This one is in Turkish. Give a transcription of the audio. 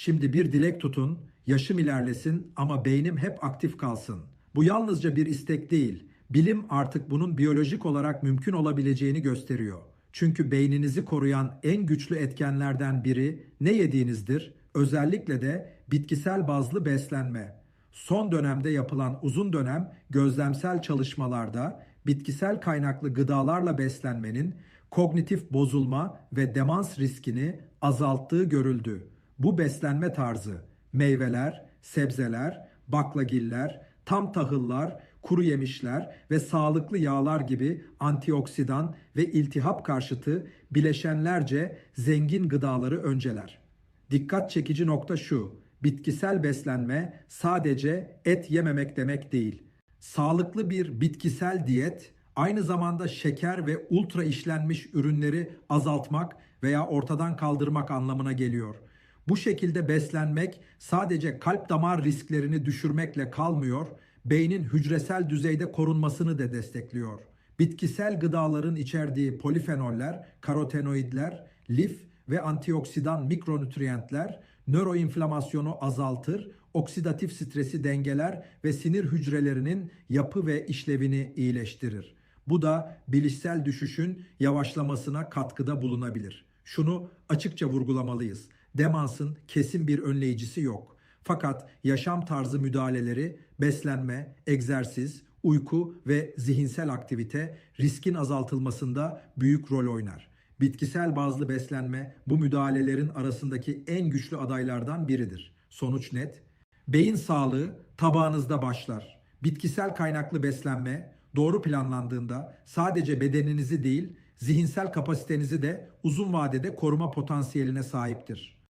Şimdi bir dilek tutun, yaşım ilerlesin ama beynim hep aktif kalsın. Bu yalnızca bir istek değil. Bilim artık bunun biyolojik olarak mümkün olabileceğini gösteriyor. Çünkü beyninizi koruyan en güçlü etkenlerden biri ne yediğinizdir, özellikle de bitkisel bazlı beslenme. Son dönemde yapılan uzun dönem gözlemsel çalışmalarda bitkisel kaynaklı gıdalarla beslenmenin kognitif bozulma ve demans riskini azalttığı görüldü. Bu beslenme tarzı meyveler, sebzeler, baklagiller, tam tahıllar, kuru yemişler ve sağlıklı yağlar gibi antioksidan ve iltihap karşıtı bileşenlerce zengin gıdaları önceler. Dikkat çekici nokta şu. Bitkisel beslenme sadece et yememek demek değil. Sağlıklı bir bitkisel diyet aynı zamanda şeker ve ultra işlenmiş ürünleri azaltmak veya ortadan kaldırmak anlamına geliyor. Bu şekilde beslenmek sadece kalp damar risklerini düşürmekle kalmıyor, beynin hücresel düzeyde korunmasını da destekliyor. Bitkisel gıdaların içerdiği polifenoller, karotenoidler, lif ve antioksidan mikronütriyentler nöroinflamasyonu azaltır, oksidatif stresi dengeler ve sinir hücrelerinin yapı ve işlevini iyileştirir. Bu da bilişsel düşüşün yavaşlamasına katkıda bulunabilir. Şunu açıkça vurgulamalıyız. Demansın kesin bir önleyicisi yok. Fakat yaşam tarzı müdahaleleri, beslenme, egzersiz, uyku ve zihinsel aktivite riskin azaltılmasında büyük rol oynar. Bitkisel bazlı beslenme bu müdahalelerin arasındaki en güçlü adaylardan biridir. Sonuç net. Beyin sağlığı tabağınızda başlar. Bitkisel kaynaklı beslenme doğru planlandığında sadece bedeninizi değil, zihinsel kapasitenizi de uzun vadede koruma potansiyeline sahiptir.